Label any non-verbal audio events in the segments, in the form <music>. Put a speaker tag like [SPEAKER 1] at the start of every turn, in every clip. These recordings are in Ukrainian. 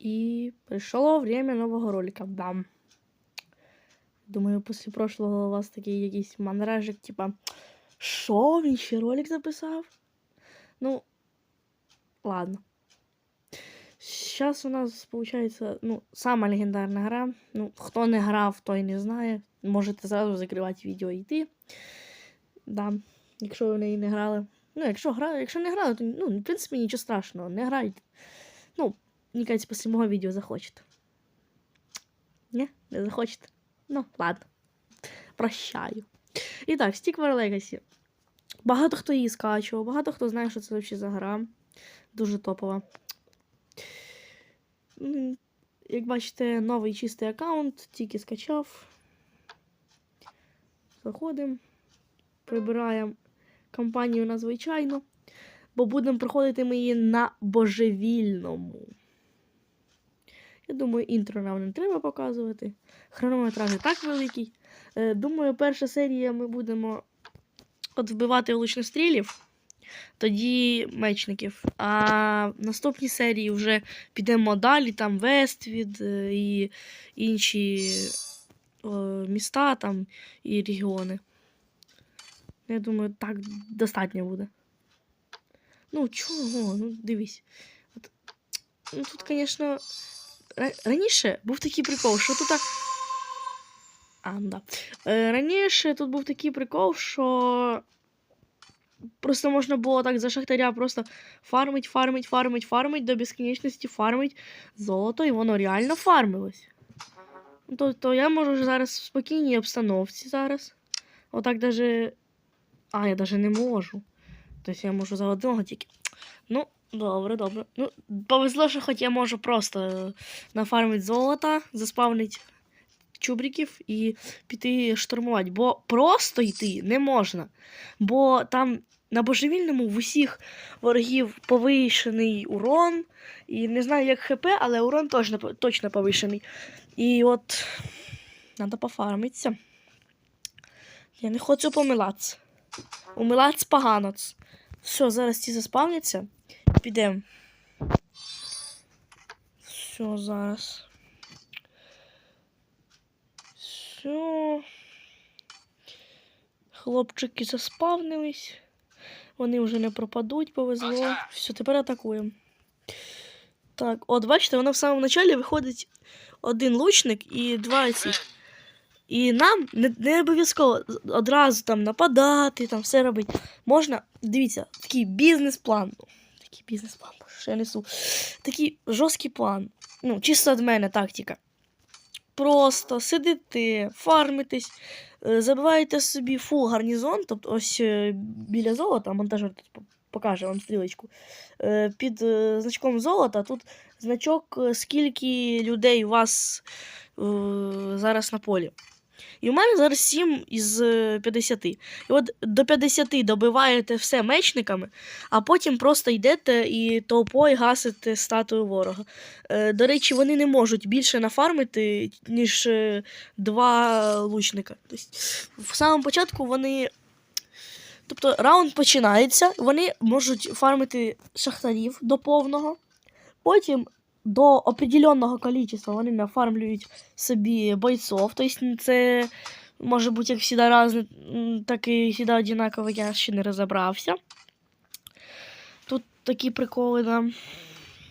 [SPEAKER 1] И пришло время нового ролика. Бам. Думаю, після прошлого у вас такий якийсь манражик, типа, що, він ще ролик записав? Ну, ладно. Сейчас у нас получается, ну, самая легендарная гра. Ну, хто не грав, той не знає. Можете зразу закривати відео і йти. Да. Якщо ви в неї не грали. Ну, якщо грали, якщо не грали, то ну, в принципі нічого страшного, не грайте. Мені кажеться, після мого відео захочете. Ні, не захочете. Ну, ладно. Прощаю. І так, Stickwer Legacy. Багато хто її скачував, багато хто знає, що це взагалі за гра. Дуже топова. Як бачите, новий чистий аккаунт, тільки скачав. Заходимо, прибираємо компанію на звичайну, бо будемо проходити ми її на божевільному. Я думаю, інтро нам не треба показувати. Хронометраж і так великий. Е, Думаю, перша серія ми будемо от вбивати лучнострілів, тоді мечників. А в наступній серії вже підемо далі, там Вествід е, і інші міста там і регіони. Я думаю, так достатньо буде. Ну, чого? Ну, дивись. От, ну, тут, звісно, раніше був такий прикол, що тут. А, ну да. Е, раніше тут був такий прикол, що просто можна було так за шахтаря просто фармить, фармить, фармить, фармить до безкінечності фармить золото, і воно реально фармилось. Ну, То, то я можу зараз в спокійній обстановці зараз. Отак даже. А, я даже не можу. Тобто я можу за одного тільки. Ну, добре, добре. Ну, повезло, що хоч я можу просто е, нафармити золота, заспавнити чубриків і піти штурмувати. Бо просто йти не можна. Бо там на божевільному в усіх ворогів повишений урон. І не знаю, як ХП, але урон точно, точно повишений. І от треба пофармитися. Я не хочу помилатися. Умилатися погано. Все, зараз ці заспавняться. Підемо. Все, зараз. Все. Хлопчики заспавнились. Вони вже не пропадуть, повезло. Все, тепер атакуємо. Так, от, бачите, воно в самому началі виходить один лучник і два ці. І нам не, не обов'язково одразу там нападати, там все робити. Можна, дивіться, такий бізнес-план. Такий бізнес-план, я несу. Такий жорсткий план. Ну, чисто від мене тактика. Просто сидите, фармитесь, е, забиваєте собі фул гарнізон, тобто ось е, біля золота, монтажер тут покаже вам стрілочку. Е, Під значком золота тут значок, скільки людей у вас зараз на полі. І у мене зараз 7 із е, 50. І от до 50 добиваєте все мечниками, а потім просто йдете і толпою гасите статую ворога. Е, до речі, вони не можуть більше нафармити, ніж е, два лучника. Тобто, в самому початку вони. Тобто раунд починається, вони можуть фармити шахтарів до повного. Потім до определенного количества вони нафармлюють собі бойцов. Тобто це може бути як завжди разне, так і завжди одинаково, я ще не розібрався. Тут такі приколи, да.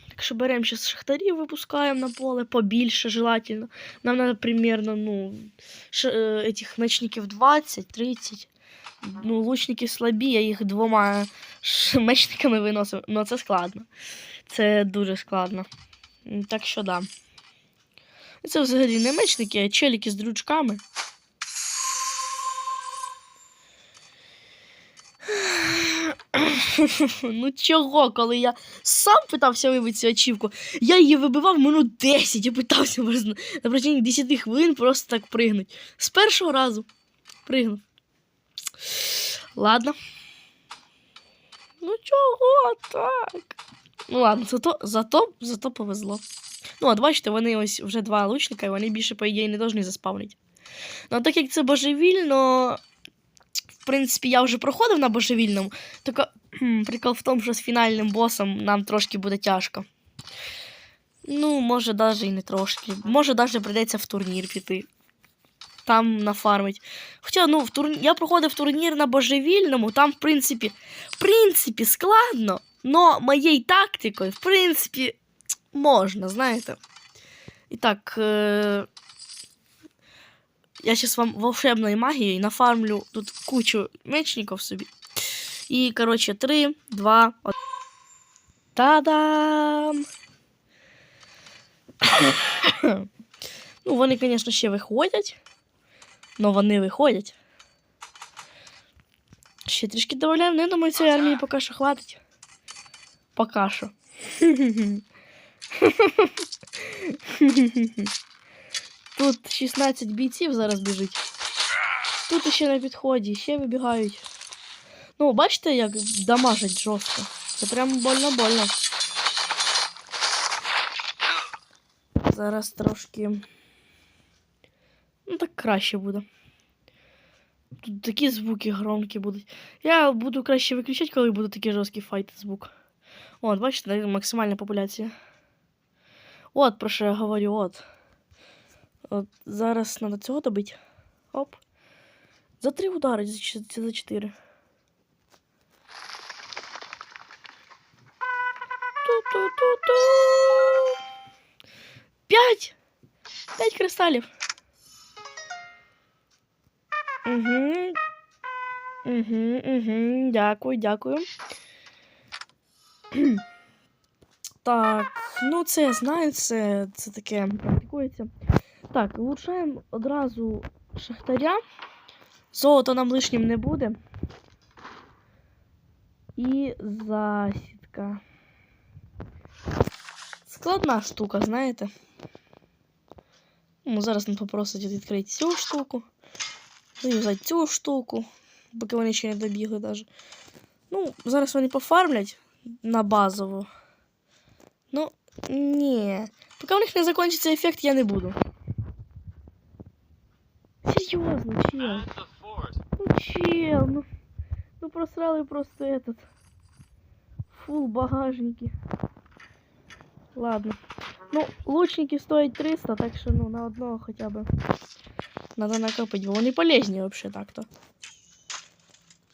[SPEAKER 1] Так що беремо зараз шахтарів, випускаємо на поле побільше, желательно. Нам треба примерно, ну, е, этих мечників 20-30. Ну, лучники слабі, я їх двома мечниками виносив. Ну, це складно. Це дуже складно. Так що да. Це взагалі не мечники, а челіки з дрючками. ну чого, коли я сам питався вибити цю ачівку, я її вибивав минут 10 і питався на протягом 10 хвилин просто так пригнути. З першого разу пригнув. Ладно. Ну чого так? Ну ладно, зато, зато, зато повезло. Ну, от бачите, вони ось вже два лучника, і вони більше, по ідеї, не повинні заспавнити. Ну, а так як це божевільно, в принципі, я вже проходив на божевільному, тільки прикол в тому, що з фінальним босом нам трошки буде тяжко. Ну, може, навіть і не трошки. Може, навіть прийдеться в турнір піти. Там нафармить. Хоча, ну, в тур... я проходив турнір на божевільному, там, в принципі, в принципі, складно, но моєю тактикою, в принципі, можна, знаєте. І так, е... я зараз вам волшебною магією нафармлю тут кучу мечників собі. І, коротше, 3, 2, 1. Та-дам! <coughs> ну, вони, звісно, ще виходять. Но вони виходять. Ще трішки додаємо, я думаю, цієї армії поки що хватить. Поки що. Тут 16 бійців зараз біжить. Тут ще на підході, ще вибігають. Ну, бачите, як дамажить жорстко. Це прям больно-больно. Зараз трошки. Ну, так краще буде. Тут такі звуки громкі будуть. Я буду краще виключати, коли буде такий жорсткий файт звук. От, бачите, максимальна популяція. От, про що я говорю, от. От зараз треба цього добити. Оп. За три удари, за ч- чи за чотири. Ту-ту-ту-ту. П'ять! П'ять кристалів. Угу. Угу, угу. Дякую, дякую. <clears throat> Так, ну це я знаю, це, це таке практикується. Так, влучаємо одразу шахтаря. Золото нам лишнім не буде. І засідка. Складна штука, знаєте. Ну, зараз нам попросить відкрити цю штуку. Зав'язати цю штуку, поки вони ще не добігли навіть. Ну, зараз вони пофармлять на базову. Ну, ні. Поки у них не закінчиться ефект, я не буду. Серйозно, чел.
[SPEAKER 2] Man the fort.
[SPEAKER 1] Ну, чел, ну, ну просрали просто этот фул багажники. Ладно. Ну, лучники стоять 300, так що ну на одного хоча б надо накопить, бо вони полезні вообще так-то.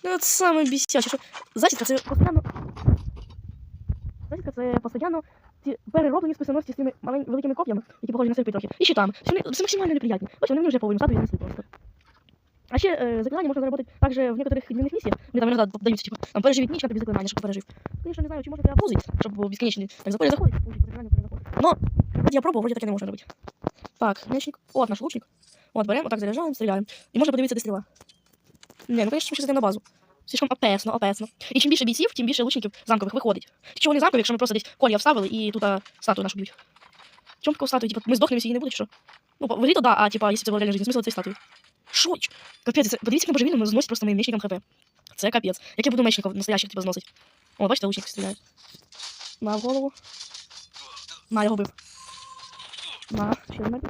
[SPEAKER 1] Ну, от саме бісяче, що засідка це постійно. Засідка це постійно ці перероблені списаності з цими малень... великими коп'ями, які похожі на серпи трохи. І щитами. Це, вони- це максимально неприятні. Ось вони мені вже половину статуї знесли просто. А ще э, заклинания можно заработать также в некоторых дневных миссиях. Мне там иногда даются, типа, там, переживить ніч, например, заклинания, чтобы пережив. Конечно, не знаю, чи можна тебе пузить, щоб бесконечний так заходить, заходить, получить заклинання, перезаходить. Но, от я пробував, вроде таке не можна робити. Так, мечник. От наш лучник. От, беремо, отак заряджаємо, стріляємо. І можна подивитися, де стріла. Не, ну, конечно, ми ще зайдемо на базу. Слишком опесно, опесно. І чим більше бійців, тим більше лучників замкових виходить. Чого вони замкові, якщо ми просто десь колья вставили і тут а, статую нашу б'ють? Чому таку статую, типа, ми здохнемо, її не буде, що? Ну, в грі то да, а типа, якщо це була реальна життя, смисл цієї статуї. Що? Капець, це, подивіться, як на божевільному зносить просто моїм мечникам хп. Це капець. Як я буду мечників настоящих типа зносить? О, бачите, лучник стріляє. На в голову. На, його бив. На, ще один.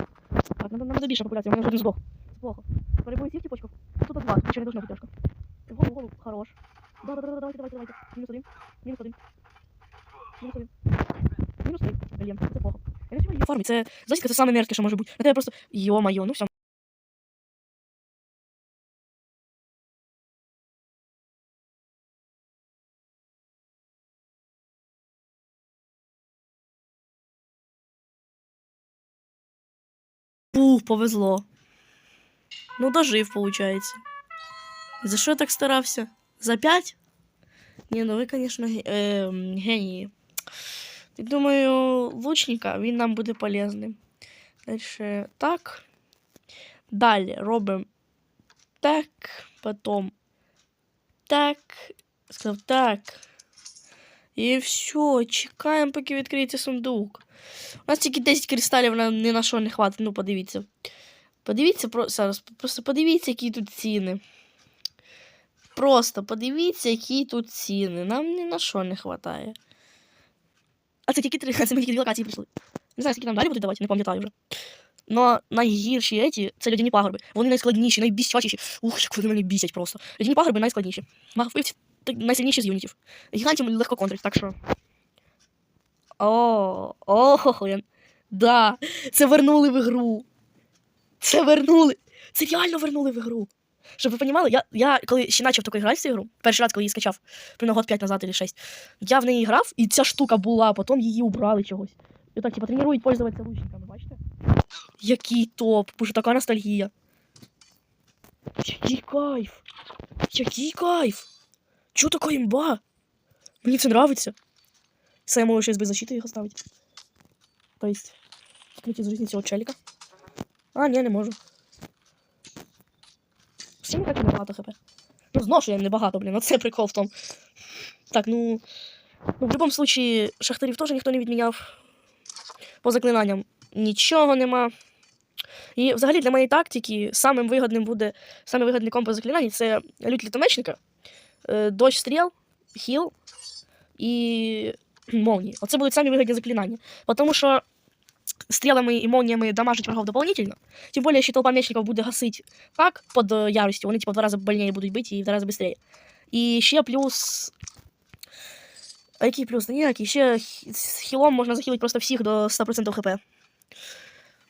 [SPEAKER 1] Так, надо, надо більше популяція, у мене вже один здох. Плохо. Перебую всіх типочків. Тут два, ще не бути тяжко. В голову, хорош. Да, да, да, да, давайте, давайте, давайте. Мінус один. Мінус один. Мінус один. Мінус три. Блін, це плохо. Я не її фармить. Це, засідка, це саме мерзке, що може бути. На тебе просто, йо-майо, ну все. Ух, повезло. Ну, дожив, получается. За що так старався? За п'ять? Ні, ну ви, звісно, е, генії. Я думаю, лучника він нам буде полезним. Дальше так. Далі робимо так, потім так. Сказав так. І все, чекаємо, поки відкриється сундук. У нас тільки 10 кристалів на ні на що не хватить. Ну, подивіться. Подивіться, про... зараз, просто подивіться, які тут ціни. Просто подивіться, які тут ціни. Нам ні на що не вистачає. А це тільки три, <laughs> це ми тільки дві локації прийшли. Не знаю, скільки нам далі будуть давати, не пам'ятаю вже. Но найгірші еті це льодяні пагорби. Вони найскладніші, найбісячіші. Ух, як вони мене бісять просто. Льодяні пагорби найскладніші. Маговпивці так, найсильніші з юнітів. Гігантів легко контрить, так що. О, о, я, Да, це вернули в ігру. Це вернули. Це реально вернули в ігру. Щоб ви розуміли, я, я коли ще почав таку грати в цю ігру, перший раз, коли її скачав, примерно год 5 назад или 6, я в неї грав, і ця штука була, а потім її убрали чогось. І так, типа, тренують пользуватися лучниками, бачите? Який топ, боже, така ностальгія. Який кайф. Який кайф. Чого така імба? Мені це нравиться. Це я можу ще без защиты їх оставити. То есть, скрыть з цього челіка. А, ні, не можу. Всім так небагато хп. Ну, знову ж я небагато, блін, оце прикол в тому. Так, ну. Ну, в будь-якому случаї, шахтарів теж ніхто не відміняв. По заклинанням нічого нема. І взагалі для моєї тактики самим вигодним буде, самий вигодний комп по це лють літомечника, е, дощ стріл, хіл і молнії. Оце будуть самі вигідні заклинання. Тому що стрілами і молніями дамажить врагов дополнительно. Тим більше, що толпа мечників буде гасити так під е, яростю, вони типу, в два рази больніше будуть бити і в два рази швидше. І ще плюс. А який плюс? Та ніякий. Ще з хілом можна захилити просто всіх до 100% хп.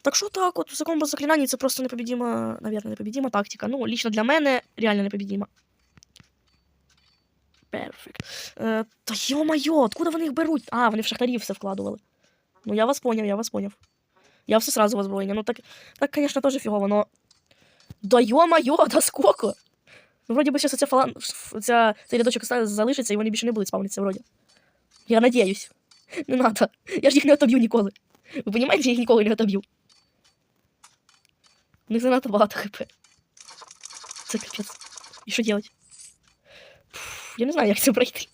[SPEAKER 1] Так що так, от за комбо заклинань це просто непобідима, наверное, непобідима тактика. Ну, лично для мене реально непобідима. Перфект. Е, та йо-моє, откуда вони їх беруть? А, вони в шахтарів все вкладували. Ну, я вас поняв, я вас поняв. Я все сразу в озброєння. Ну так, так, конечно, тоже фігово, но. Да йо-моє, <laughs> да сколько? Ну, вроді би, зараз ця фалан... ця... цей рядочок оста- залишиться, і вони більше не будуть спавнитися, вроді. Я надіюсь. <laughs> Не надо. Я ж їх не отоб'ю ніколи. Ви розумієте, що я їх ніколи не отоб'ю? У них занадто багато хп. Це капець. І що делать? Пф, Я не знаю, як це пройти.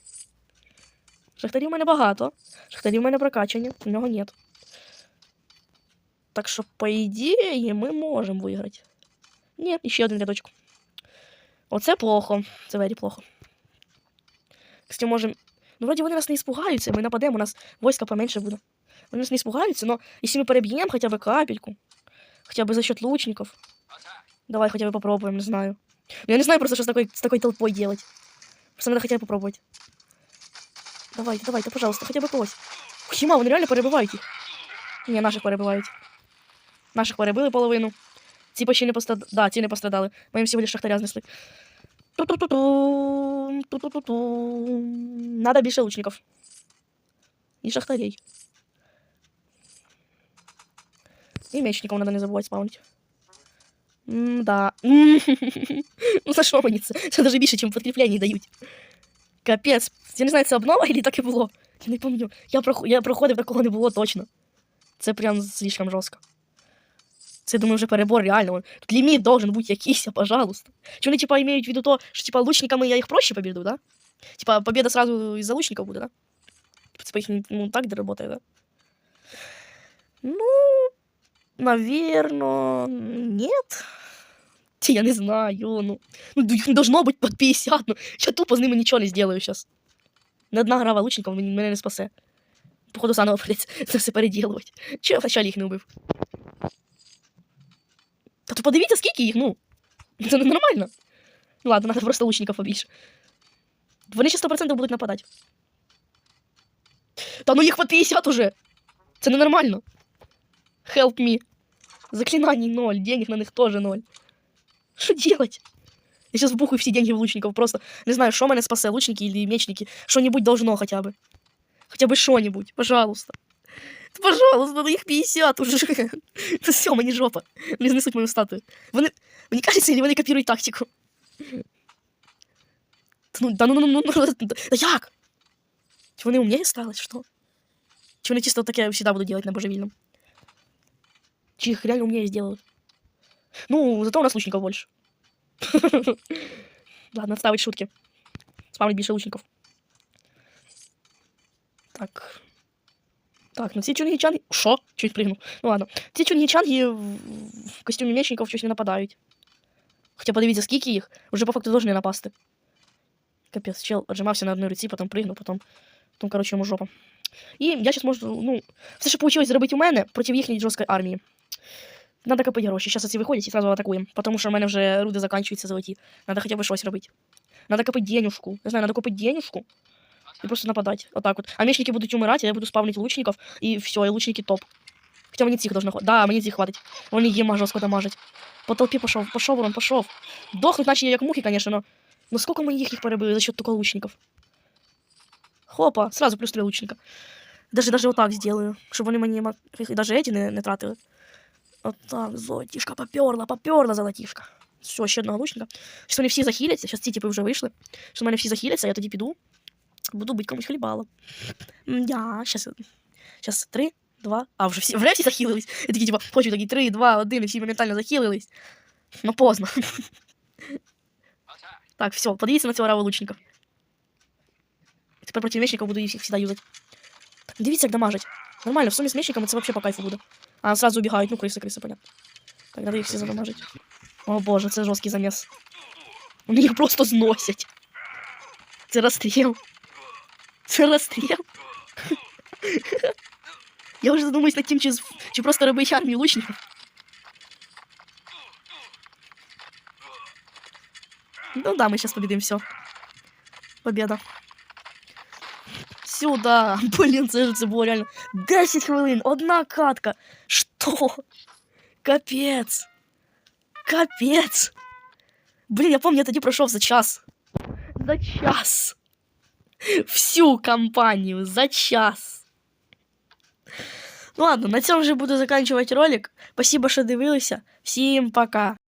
[SPEAKER 1] Шахтарів у мене багато. Шахтарів у мене прокачані, у нього нет. Так що, по ідеї, ми можемо виграти. Ні, ще один рядочок. Оце плохо. Це вері плохо. Кстати, можем. Ну, вроді вони нас не испугаються, ми нападемо, у нас войска поменше буде. Вони нас не испугаються, но если мы перебьем хотя бы капельку, хотя бы за счет лучников, давай хотя бы попробуем, не знаю. Ну, я не знаю просто, что с такой, с такой толпой делать. Просто надо хотя бы попробовать. Давайте, давайте, пожалуйста, хотя бы когось. Хіма, вони реально перебивають їх. Ні, наших перебивають. Наших перебили половину. Ці почти не пострадали. Да, ці не пострадали. Ми їм всього лиш шахтаря знесли. Ту-ту-ту-ту, ту-ту-ту-ту. Надо більше лучників. І шахтарей. І мечників надо не забувати спавнити. М-да. <laughs> Ну за що мені це? Це навіть більше, ніж підкріплення дають. Капець. Я не знаю, це обнова или так і було. Я не пам'ятаю. Я, прох... я проходив, такого не було точно. Це прям слишком жорстко. Це, думаю, вже перебор реально. Тут ліміт должен бути якийсь, пожалуйста. Чи вони, типа, имеють в виду то, що, типа, лучниками я їх проще победу, да? Типа, победа сразу из-за лучников буде, да? Типа, їх, ну, так работает, да? Ну, наверное, нет. Ті, я не знаю, ну. Ну, д- їх должно бути под 50, ну. Я тупо з ними нічого не сделаю зараз. Не одна грава лучників мен- мене не спасе. Походу, заново придеться це все переділувати. Чи я вначалі їх не убив? Та то подивіться, скільки їх, ну. Це не нормально. Ну ладно, треба просто лучників побільше. Вони ще 100% будуть нападати. Та ну їх по 50 уже. Це ненормально. Help me. Заклинаний ноль, денег на них тоже ноль. Что делать? Я сейчас вбухаю все деньги в лучников. Просто не знаю, что меня спасе, лучники или мечники. Что-нибудь должно хотя бы. Хотя бы что-нибудь, пожалуйста. Пожалуйста, ну их 50 уже. Это <laughs> все, мені жопа. Не знесуть мою статую. Вони, мені кажется, или вони копирують тактику. Та ну, да ну, ну, ну, <laughs> ну, да як? Чи вони умнее стали, що? Чи вони чисто таке всегда будуть делать на божевільном? Чи їх реально умнее сделают? Ну, зато у нас лучников больше. <laughs> Ладно, отставить шутки. Спавнить більше лучников. Так. Так, ну ці чунгічанги... Шо? Чуть пригнув. Ну ладно. Ці чунгічанги в костюмі мечників щось не нападають. Хоча подивіться, скільки їх, вже по факту должны напасти. Капець, чел отжимався на одній руці, потім пригнув, потім, потім коротше, йому жопа. І я зараз можу, ну, все, що вийшло зробити у мене проти їхньої жорсткої армії. Надо копити гроші. Зараз ці виходять і сразу атакуємо. Тому що в мене вже руди закінчуються золоті. Надо хоча б щось робити. Надо копити денюжку. Не знаю, надо купити денюжку і просто нападати. Отак от. А мечники будуть умирати, а я буду спавнити лучників, і все, і лучники топ. Хоча мені цих должно хватить. Да, мені цих хватить. Вони їма жорстко дамажать. По толпі пішов, пішов, урон, пішов. Дохнуть, наче як мухи, конечно, но... Ну сколько мы их их перебили за счет только лучников? Хопа, сразу плюс три лучника. Даже, даже вот так сделаю, щоб вони мені ма- даже эти не, не тратили. От так, золотішка поперла, поперла золотішка. Все, ще одного лучника. Щас вони всі захиляться, зараз ці типи вже вийшли. Щас у мене всі захиляться, я тоді піду. Буду бить комусь хлібалом. Я, щас, щас, три, два, а вже всі, вже всі захилились. Я такі, типа, хочу такі, три, два, один, і всі моментально захилились. Ну, поздно. Так, все, подивіться на цього рава лучників. Тепер проти буду їх всегда юзати. Дивіться, як дамажить. Нормально, в сумі з мечниками це вообще по кайфу буде. А, сразу убігають, ну, криси, криси, понятно. Так, надо їх всі задамажити. О боже, це жорсткий заміс. Вони їх просто зносять. Це розстріл. Це розстріл. <laughs> Я вже задумуюсь над тим, чи, з- чи просто робити армію лучників. Ну да, мы сейчас победим, все. Победа. Сюда. Блін, це ж це було реально. 10 хвилин, одна катка. Що? Капець. Капець. Блін, я пам'ятаю, я тоді пройшов за час. За час. Всю кампанію за час. Ну ладно, на цьому вже буду закінчувати ролик. Спасибо, що дивилися. Всім пока.